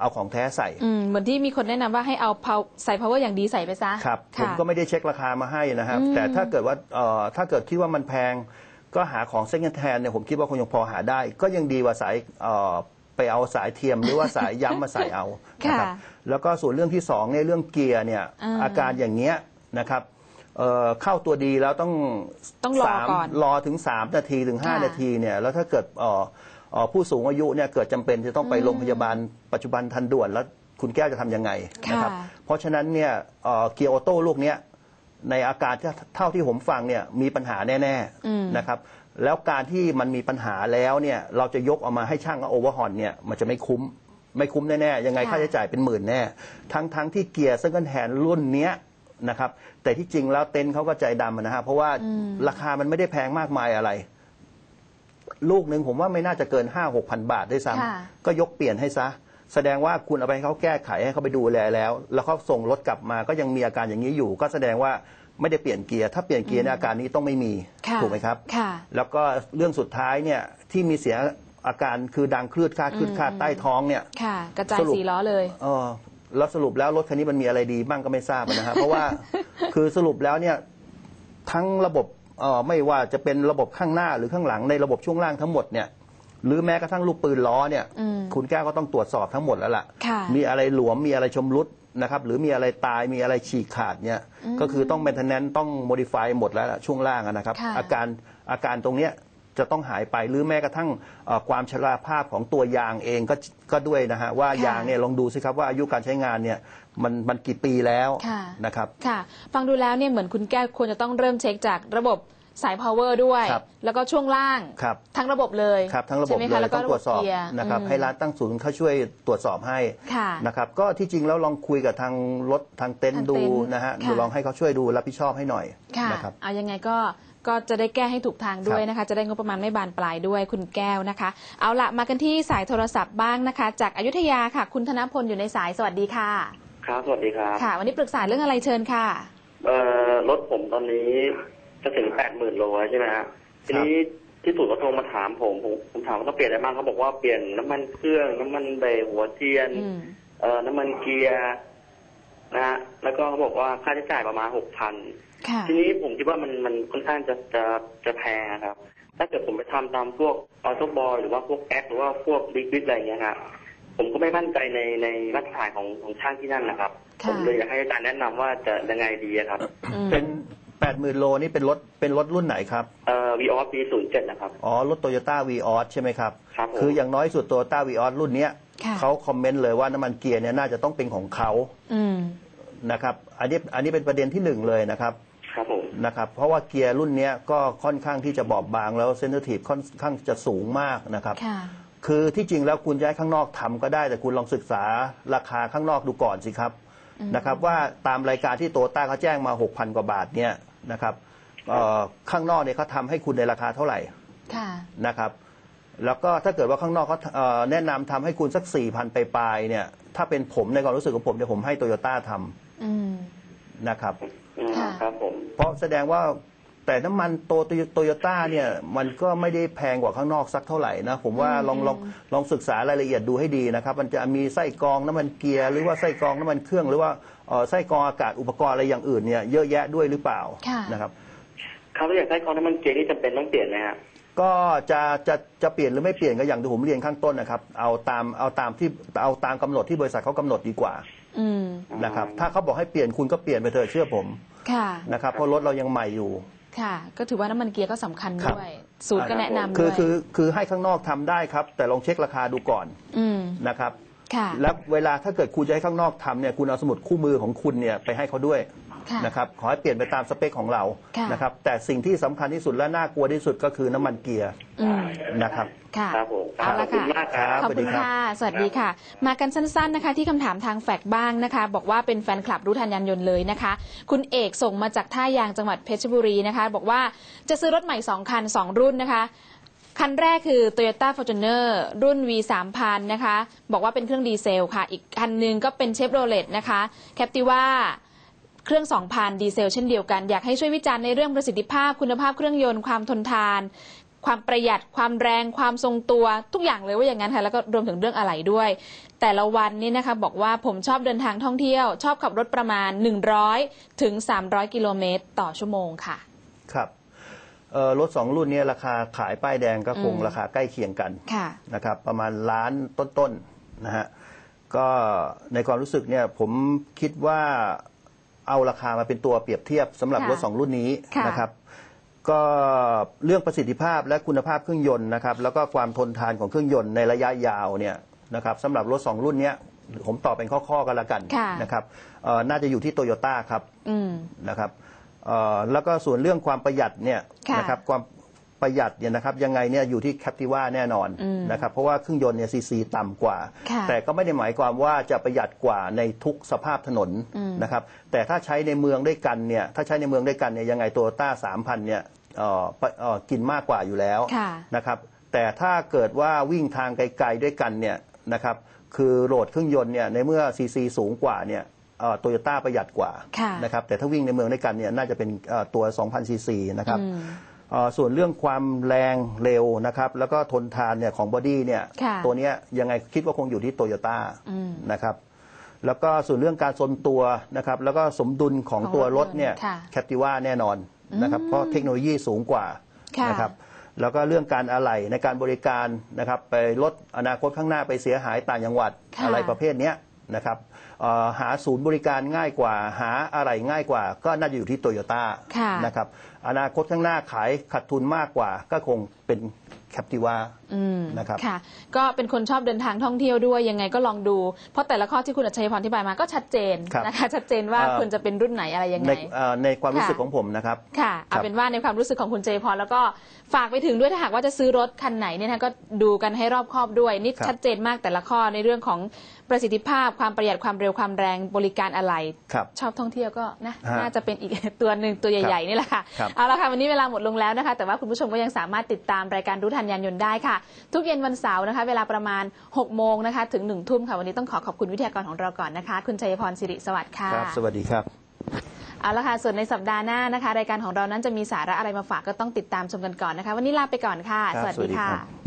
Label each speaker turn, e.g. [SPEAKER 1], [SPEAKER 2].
[SPEAKER 1] เอาของแท้ใส่
[SPEAKER 2] อืมเหมือนที่มีคนแนะนำว่าให้เอา pow- ใส่ power อย่างดีใส่ไปซะ
[SPEAKER 1] ครับผม
[SPEAKER 2] ค่ะ
[SPEAKER 1] ก็ไม่ได้เช็คราคามาให้นะครับ
[SPEAKER 2] อืม
[SPEAKER 1] แต่ถ้าเกิดว่าเอ่อถ้าเกิดคิดว่ามันแพง ก็หาของเซ็กแทนเนี่ยผมคิดว่าคงยังพอหาได้ ก็ยังดีกว่าสายเอ่อไปเอาสายเทียมหรือว่าสายย้ำมาใส่เอานะครับ
[SPEAKER 2] ค่ะ
[SPEAKER 1] แล้วก็ส่วนเรื่องที่สองเนี่ยเรื่องเกียร์เนี่ย
[SPEAKER 2] อ่า
[SPEAKER 1] อาการอย่างเงี้ยนะครับเอ่อเข้าตัวดีแล้วต้อง
[SPEAKER 2] ต้องรอ
[SPEAKER 1] สาม
[SPEAKER 2] ก่อน
[SPEAKER 1] รอถึง 3 นาทีถึง
[SPEAKER 2] ค่ะ
[SPEAKER 1] 5 นาทีเนี่ยแล้วถ้าเกิดเอ่อเอ่อ ผู้สูงอายุเนี่ยเกิดจำเป็นจะต้องไป
[SPEAKER 2] อืม
[SPEAKER 1] โรงพยาบาลปัจจุบันทันด่วนแล้วคุณแก้วจะทำยังไงนะครับ
[SPEAKER 2] ค่ะ
[SPEAKER 1] เพราะฉะนั้นเนี่ยเอ่อเกียร์ออโต้ลูกเนี้ยในอาการที่เท่าที่ผมฟังเนี่ยมีปัญหาแน่
[SPEAKER 2] อืม
[SPEAKER 1] ๆนะครับแล้วการที่มันมีปัญหาแล้วเนี่ยเราจะยกเอามาให้ช่างโอเวอร์ฮอนเนี่ยมันจะไม่คุ้มไม่คุ้มแน่ๆยังไง
[SPEAKER 2] ค่ะ
[SPEAKER 1] ค่าใช้จ่ายเป็นหมื่นแน่ ทั้งทั้งที่เกียร์ซึ่งกันแทนรุ่นเนี้ยนะครับแต่ที่จริงแล้วเต็นท์เขาก็ใจดำอะนะฮะเพราะว่า
[SPEAKER 2] อืม
[SPEAKER 1] ราคามันไม่ได้แพงมากมายอะไร ลูกหนึ่งผมว่าไม่น่าจะเกินห้าหกพันบาทด้วยซ้
[SPEAKER 2] ค่ะำ
[SPEAKER 1] ก็ยกเปลี่ยนให้ซะ แสดงว่าคุณเอาไปให้เขาแก้ไขให้เขาไปดูแลแล้ว แล้วเขาส่งรถกลับมาก็ยังมีอาการอย่างนี้อยู่ ก็แสดงว่าไม่ได้เปลี่ยนเกียร์ถ้าเปลี่ยนเกียร์ในยอาการนี้ต้องไม่มี
[SPEAKER 2] ค่ะ
[SPEAKER 1] ถูกไหมครับ
[SPEAKER 2] ค่ะ
[SPEAKER 1] แล้วก็เรื่องสุดท้ายเนี่ยที่มีเสียอาการคือดังคลืดคลาดคลืดคลาด
[SPEAKER 2] อืม
[SPEAKER 1] ใต้ท้องเนี่ย
[SPEAKER 2] ค่ะ กระจาย
[SPEAKER 1] สรุป
[SPEAKER 2] สีล้อเลย
[SPEAKER 1] เออแล้วสรุปแล้วรถคันนี้มันมีอะไรดีบ้างก็ไม่ทราบนะฮะเพราะว่าคือสรุปแล้วเนี่ยทั้งระบบเอ่อ ไม่ว่าจะเป็นระบบข้างหน้าหรือข้างหลังในระบบช่วงล่างทั้งหมดเนี่ยหรือแม้กระทั่งลูกปืนล้อเนี่ย
[SPEAKER 2] อืม
[SPEAKER 1] คุณแก้วก็ต้องตรวจสอบทั้งหมดแล้วล่ะ
[SPEAKER 2] ค่ะ
[SPEAKER 1] มีอะไรหลวมมีอะไรชำรุดนะครับหรือมีอะไรตายมีอะไรฉีกขาดเนี่ย
[SPEAKER 2] อืม
[SPEAKER 1] ก็คือต้อง maintenance ต้อง modify หมดแล้วล่ะช่วงล่างอะนะครับ
[SPEAKER 2] ค่ะ
[SPEAKER 1] อาการอาการตรงเนี้ย จะต้องหายไปหรือแม้กระทั่งเอ่อความชราภาพของตัวยางเองก็ก็ด้วยนะฮะว่ายางเนี่ยลองดูสิครับว่าอายุการใช้งานเนี่ยมันมันกี่ปีแล้ว
[SPEAKER 2] ค่ะ
[SPEAKER 1] นะครับ
[SPEAKER 2] ค่ะ ฟังดูแล้วเนี่ยเหมือนคุณแก้วควรจะต้องเริ่มเช็คจากระบบสาย power ด้วย
[SPEAKER 1] ครับ
[SPEAKER 2] แล้วก็ช่วงล่าง
[SPEAKER 1] ครับ
[SPEAKER 2] ทั้งระบบเลย
[SPEAKER 1] ครับทั้งระบบ
[SPEAKER 2] ใช่ไหม
[SPEAKER 1] เล
[SPEAKER 2] คะ
[SPEAKER 1] ย
[SPEAKER 2] แล้วก็
[SPEAKER 1] ต้อง
[SPEAKER 2] ระ
[SPEAKER 1] ต
[SPEAKER 2] บ
[SPEAKER 1] รวจสอบ
[SPEAKER 2] เกียร์
[SPEAKER 1] นะครับ
[SPEAKER 2] อืม
[SPEAKER 1] ให้ร้านตั้งศูนย์เขาช่วยตรวจสอบให้
[SPEAKER 2] ค่ะ
[SPEAKER 1] นะครับก็ที่จริงแล้วลองคุยกับทางรถทางเต็น
[SPEAKER 2] ทาง
[SPEAKER 1] ท์
[SPEAKER 2] เต็
[SPEAKER 1] ดู
[SPEAKER 2] นท์
[SPEAKER 1] นะฮะ
[SPEAKER 2] ค่ะ
[SPEAKER 1] ลองให้เขาช่วยดูรับผิดชอบให้หน่อย
[SPEAKER 2] ค่ะ
[SPEAKER 1] นะครับ
[SPEAKER 2] เอายังไงก็ ก็จะได้แก้ให้ถูกทางด้วย
[SPEAKER 1] ครับ
[SPEAKER 2] นะคะ จะได้งบประมาณไม่บานปลายด้วยคุณแก้วนะคะ เอาละมากันที่สายโทรศัพท์บ้างนะคะ จากอายุทยาค่ะ คุณธนพลอยู่ในสายสวัสดีค่ะ
[SPEAKER 3] ครับสวัสดีครับ
[SPEAKER 2] ค่ะ วันนี้ปรึกษาเรื่องอะไรเชิญค่ะ
[SPEAKER 3] เอ่อรถผมตอนนี้จะถึงแปดหมื่นโลแล้วใช่ไหมฮะทีนี้ที่สุดก็โทรมาถามผมผมผมถามว่าต้องเปลี่ยนอะไรบ้างเขาบอกว่าเปลี่ยนน้ำมันเครื่องน้ำมันเบรกหัวเทียน
[SPEAKER 2] อืม
[SPEAKER 3] เอ่อน้ำมันเกียร์นะฮะแล้วก็เขาบอกว่าค่าใช้จ่ายประมาณหกพัน
[SPEAKER 2] ค่ะ
[SPEAKER 3] ทีนี้ผมคิดว่ามันมันค่อนข้างจะจะจะแพงอะครับ ถ้าเกิดผมไปทำตามพวกออโตบอยหรือว่าพวกแอคหรือว่าพวกบิ๊กบิ๊กอะไรอย่างเงี้ยฮะผมก็ไม่มั่นใจในในมาตรฐานของของช่างที่นั่นนะครับ
[SPEAKER 2] ค่ะ
[SPEAKER 3] ผมเลยอยากให้อาจารย์แนะนำว่าจะยังไงดีอะครับ
[SPEAKER 2] อืม
[SPEAKER 1] เป็น8 0 0 0 0โลนี่เป็นรถเป็นรถรุ่นไหนครับ
[SPEAKER 3] เอ่อวีออสปีศูนย์เจ็ดนะครับ
[SPEAKER 1] อ๋อ รถโตโยต้าวีออสใช่ไหมครับ
[SPEAKER 3] ครับผม
[SPEAKER 1] คืออย่างน้อยสุดโตโยต้าวีออสรุ่นเนี้ย
[SPEAKER 2] ค่ะ
[SPEAKER 1] เขาคอมเมนต์เลยว่าน้ำมันเกียร์เนี่ยน่าจะต้องเป็นของเขา
[SPEAKER 2] อืม
[SPEAKER 1] นะครับ อันนี้อันนี้เป็นประเด็นที่หนึ่งเลยนะครับ
[SPEAKER 3] ครับผม
[SPEAKER 1] นะครับเพราะว่าเกียร์รุ่นเนี้ยก็ค่อนข้างที่จะบอบบางแล้วเซนซิทีฟค่อนข้างจะสูงมากนะครับ
[SPEAKER 2] ค่ะ
[SPEAKER 1] คือที่จริงแล้วคุณจะให้ข้างนอกทำก็ได้ แต่คุณลองศึกษาราคาข้างนอกดูก่อนสิครับ
[SPEAKER 2] อืม
[SPEAKER 1] นะครับ ว่าตามรายการที่โตต้าเขาแจ้งมา 6,000 กว่าบาทเนี่ยนะครับเอ่อข้างนอกเนี่ยเขาทำให้คุณในราคาเท่าไหร่
[SPEAKER 2] ค่ะ
[SPEAKER 1] นะครับ แล้วก็ถ้าเกิดว่าข้างนอกเขาเอ่อแนะนำทำให้คุณสัก4,000ไปปลายๆเนี่ย ถ้าเป็นผมในความรู้สึกของผมเนี่ยผมให้โตโยต้าท
[SPEAKER 2] อืมำ
[SPEAKER 1] นะครับ
[SPEAKER 3] อืม
[SPEAKER 2] ค่ะ
[SPEAKER 3] ครับผม
[SPEAKER 1] เพราะแสดงว่าแต่น้ำมันโตโตโยต้าเนี่ยมันก็ไม่ได้แพงกว่าข้างนอกสักเท่าไหร่นะผมว่า
[SPEAKER 2] อืม
[SPEAKER 1] ลองลองลองศึกษารายละเอียดดูให้ดีนะครับ มันจะมีไส้กรองน้ำมันเกียร์หรือว่าไส้กรองน้ำมันเครื่อง หรือว่าเอ่อไส้กรองอากาศอุปกรณ์อะไรอย่างอื่นเนี่ยเยอะแยะด้วยหรือเปล่า
[SPEAKER 2] ค่ะ
[SPEAKER 1] นะครับ
[SPEAKER 3] ครับแล้วอย่างไส้กรองน้ำมันเกียร์นี่จำเป็นต้องเปลี่ยนไหมฮะ
[SPEAKER 1] ก็จะจะจะเปลี่ยนหรือไม่เปลี่ยนก็อย่างที่ผมเรียนข้างต้นนะครับ เอาตามเอาตามที่เอาตามกำหนดที่บริษัทเขากำหนดดีกว่า
[SPEAKER 2] อืม
[SPEAKER 1] นะครับ ถ้าเขาบอกให้เปลี่ยนคุณก็เปลี่ยนไปเถอะเชื่อผม
[SPEAKER 2] ค่ะ
[SPEAKER 1] นะครับเพราะรถเรายังใหม่อยู่
[SPEAKER 2] ค่ะ ก็ถือว่าน้ำมันเกียร์ก็สำคัญ
[SPEAKER 1] ครับ
[SPEAKER 2] ด้วยสูตรก็แนะนำ
[SPEAKER 1] คื
[SPEAKER 2] ด้
[SPEAKER 1] อ
[SPEAKER 2] วย
[SPEAKER 1] คือคือให้ข้างนอกทำได้ครับ แต่ลองเช็คราคาดูก่อน
[SPEAKER 2] อืม
[SPEAKER 1] นะครับ
[SPEAKER 2] ค่ะ
[SPEAKER 1] แล้วเวลาถ้าเกิดคุณจะให้ข้างนอกทำเนี่ยคุณเอาสมุดคู่มือของคุณเนี่ยไปให้เขาด้วย
[SPEAKER 2] ค่ะ
[SPEAKER 1] นะครับขอให้เปลี่ยนไปตามสเปคของเรา
[SPEAKER 2] ค่ะ
[SPEAKER 1] นะครับแต่สิ่งที่สำคัญที่สุดและน่ากลัวที่สุดก็คือน้ำมันเกียร์
[SPEAKER 2] อืม
[SPEAKER 1] นะครับ
[SPEAKER 2] ค่ะ
[SPEAKER 3] ครับผม
[SPEAKER 2] เอาละ
[SPEAKER 3] ขอบคุณ
[SPEAKER 2] ค่ะ
[SPEAKER 3] มากครับ
[SPEAKER 2] ขอบคุณ
[SPEAKER 1] สวัสดีครับ
[SPEAKER 2] ค่ะ สวัสดีค่ะ มากันสั้น ๆนะคะ ที่คำถามทางแฟกซ์บ้างนะคะ บอกว่าเป็นแฟนคลับรู้ทันยานยนต์เลยนะคะ คุณเอกส่งมาจากท่ายางจังหวัดเพชรบุรีนะคะ บอกว่าจะซื้อรถใหม่2คัน 2 รุ่นนะคะคันแรกคือ Toyota Fortuner รุ่น V 3 0 0นะคะ บอกว่าเป็นเครื่องดีเซลค่ะ อีกคันหนึงก็เป็นเชฟโรเลตนะคะ Captiva เครื่อง 2,000 ดีเซลเช่นเดียวกัน อยากให้ช่วยวิจารณ์ในเรื่องประสิทธิภาพ คุณภาพเครื่องยนต์ ความทนทาน ความประหยัด ความแรง ความทรงตัว ทุกอย่างเลยว่าอย่างนั้นค่ะ แล้วก็รวมถึงเรื่องอะไรด้วย แต่ละวันนี้นะคะบอกว่าผมชอบเดินทางท่องเที่ยว ชอบขับรถประมาณ 100 ถึง 300 กิโลเมตรต่อชั่วโมงค่ะ
[SPEAKER 1] ครับเอ่อรถสองรุ่นเนี้ราคาขายป้ายแดงก็คง
[SPEAKER 2] อืม
[SPEAKER 1] ราคาใกล้เคียงกัน
[SPEAKER 2] ค่ะ
[SPEAKER 1] นะครับ ประมาณล้านต้นๆนะฮะก็ในความรู้สึกเนี่ยผมคิดว่า เอาราคามาเป็นตัวเปรียบเทียบสำหรับ
[SPEAKER 2] ค่ะ
[SPEAKER 1] รถสองรุ่นนี้
[SPEAKER 2] ค่ะ
[SPEAKER 1] นะครับ ก็เรื่องประสิทธิภาพและคุณภาพเครื่องยนต์นะครับ แล้วก็ความทนทานของเครื่องยนต์ในระยะยาวเนี่ยนะครับสำหรับรถสองรุ่นเนี้ยผมตอบเป็นข้อๆกันละกัน
[SPEAKER 2] ค่ะ
[SPEAKER 1] นะครับเอ่อน่าจะอยู่ที่โตโยต้าครับ
[SPEAKER 2] อืม
[SPEAKER 1] นะครับเอ่อแล้วก็ส่วนเรื่องความประหยัดเนี่ย
[SPEAKER 2] ค่ะ
[SPEAKER 1] นะครับความ ประหยัดเนี่ยนะครับยังไงเนี่ยอยู่ที่แคปติว่าแน่นอน
[SPEAKER 2] อืม
[SPEAKER 1] นะครับเพราะว่าเครื่องยนต์เนี่ยซีซีต่ำกว่า
[SPEAKER 2] ค่ะ
[SPEAKER 1] แต่ก็ไม่ได้หมายความว่าจะประหยัดกว่าในทุกสภาพถนน
[SPEAKER 2] อืม
[SPEAKER 1] นะครับแต่ถ้าใช้ในเมืองด้วยกันเนี่ยถ้าใช้ในเมืองด้วยกันเนี่ยยังไงโตโยต้าสามพันเนี่ยเอ่อปะเอ่อกินมากกว่าอยู่แล้ว
[SPEAKER 2] ค่ะ
[SPEAKER 1] นะครับแต่ถ้าเกิดว่าวิ่งทางไกลๆด้วยกันเนี่ยนะครับคือโหลดเครื่องยนต์เนี่ยในเมื่อซีซีสูงกว่าเนี่ยโตโยต้าประหยัดกว่า
[SPEAKER 2] ค่ะ
[SPEAKER 1] นะครับแต่ถ้าวิ่งในเมืองด้วยกันเนี่ยน่าจะเป็นเอ่อตัว 2,000ซีซีนะครับ
[SPEAKER 2] อืม
[SPEAKER 1] เอ่อ ส่วนเรื่องความแรงเร็วนะครับ แล้วก็ทนทานเนี่ยของบอดี้เนี่ย
[SPEAKER 2] ค่ะ
[SPEAKER 1] ตัวเนี้ยยังไงคิดว่าคงอยู่ที่โตโยต้า
[SPEAKER 2] อืม
[SPEAKER 1] นะครับ แล้วก็ส่วนเรื่องการทรงตัวนะครับ แล้วก็สมดุลของ
[SPEAKER 2] ของ
[SPEAKER 1] ตัว
[SPEAKER 2] ร
[SPEAKER 1] ร
[SPEAKER 2] ถ
[SPEAKER 1] ถ
[SPEAKER 2] ยนต์
[SPEAKER 1] เนี่ย
[SPEAKER 2] ค่ะ
[SPEAKER 1] แคปติว่าแน่นอนนะครับ เพราะเทคโนโลยีสูงกว่า
[SPEAKER 2] ค่ะ
[SPEAKER 1] นะครับ แล้วก็เรื่องการอะไหล่ในการบริการนะครับ ไปลดอนาคตข้างหน้าไปเสียหายต่างจังหวัด
[SPEAKER 2] ค่ะ
[SPEAKER 1] อะไรประเภทเนี้ย นะครับเอ่อหาศูนย์บริการง่ายกว่า หาอะไรง่ายกว่า ก็น่าจะอยู่ที่โตโยต้า
[SPEAKER 2] ค่ะ
[SPEAKER 1] นะครับอนาคตข้างหน้าขายขาดทุนมากกว่าก็คงเป็น แคปติว่า
[SPEAKER 2] อืม
[SPEAKER 1] นะครับ
[SPEAKER 2] ค่ะ ก็เป็นคนชอบเดินทางท่องเที่ยวด้วยยังไงก็ลองดู เพราะแต่ละข้อที่คุณอัจฉริพรอธิบายมาก็ชัดเจน
[SPEAKER 1] ครับ
[SPEAKER 2] นะคะชัดเจนว่า
[SPEAKER 1] เอ่อ
[SPEAKER 2] ควรจะเป็นรุ่นไหนอะไรยัง
[SPEAKER 1] ใน
[SPEAKER 2] ไง
[SPEAKER 1] เอ่อในความรู้สึก
[SPEAKER 2] ค่ะ
[SPEAKER 1] ของผมนะครับ
[SPEAKER 2] ค่ะเอา
[SPEAKER 1] ครับ
[SPEAKER 2] เป็นว่าในความรู้สึกของคุณเจพรแล้วก็ฝากไปถึงด้วยถ้าหากว่าจะซื้อรถคันไหนเนี่ยนะก็ดูกันให้รอบคอบด้วยนี่
[SPEAKER 1] ครับ
[SPEAKER 2] ชัดเจนมากแต่ละข้อในเรื่องของประสิทธิภาพความประหยัดความเร็วความแรงบริการอะไร
[SPEAKER 1] ครับ
[SPEAKER 2] ชอบท่องเที่ยวก็นะ
[SPEAKER 1] ฮะ
[SPEAKER 2] น่าจะเป็นอีกตัวหนึ่งตัวใหญ่ๆนี่แหละค่ะ
[SPEAKER 1] ครับ
[SPEAKER 2] เอาละค่ะวันนี้เวลาหมดลงแล้วนะคะ แต่ว่าคุณผู้ชมก็ยังสามารถติดตามรายการรู้ทันยานยนต์ได้ค่ะ ทุกเย็นวันเสาร์นะคะ เวลาประมาณ 6 โมงนะคะ ถึง 1 ทุ่มค่ะ วันนี้ต้องขอขอบคุณวิทยากรของเราก่อนนะคะ คุณชัยพรสิริสวัสดิ์ค่ะ
[SPEAKER 1] ครับ สวัสดีครับ
[SPEAKER 2] เอาละค่ะ ส่วนในสัปดาห์หน้านะคะ รายการของเรานั้นจะมีสาระอะไรมาฝากก็ต้องติดตามชมกันก่อนนะคะ วันนี้ลาไปก่อนค่ะ
[SPEAKER 1] ครับ
[SPEAKER 2] สวัส
[SPEAKER 1] สวั
[SPEAKER 2] ดี
[SPEAKER 1] สดี
[SPEAKER 2] ค่ะ
[SPEAKER 1] ครับ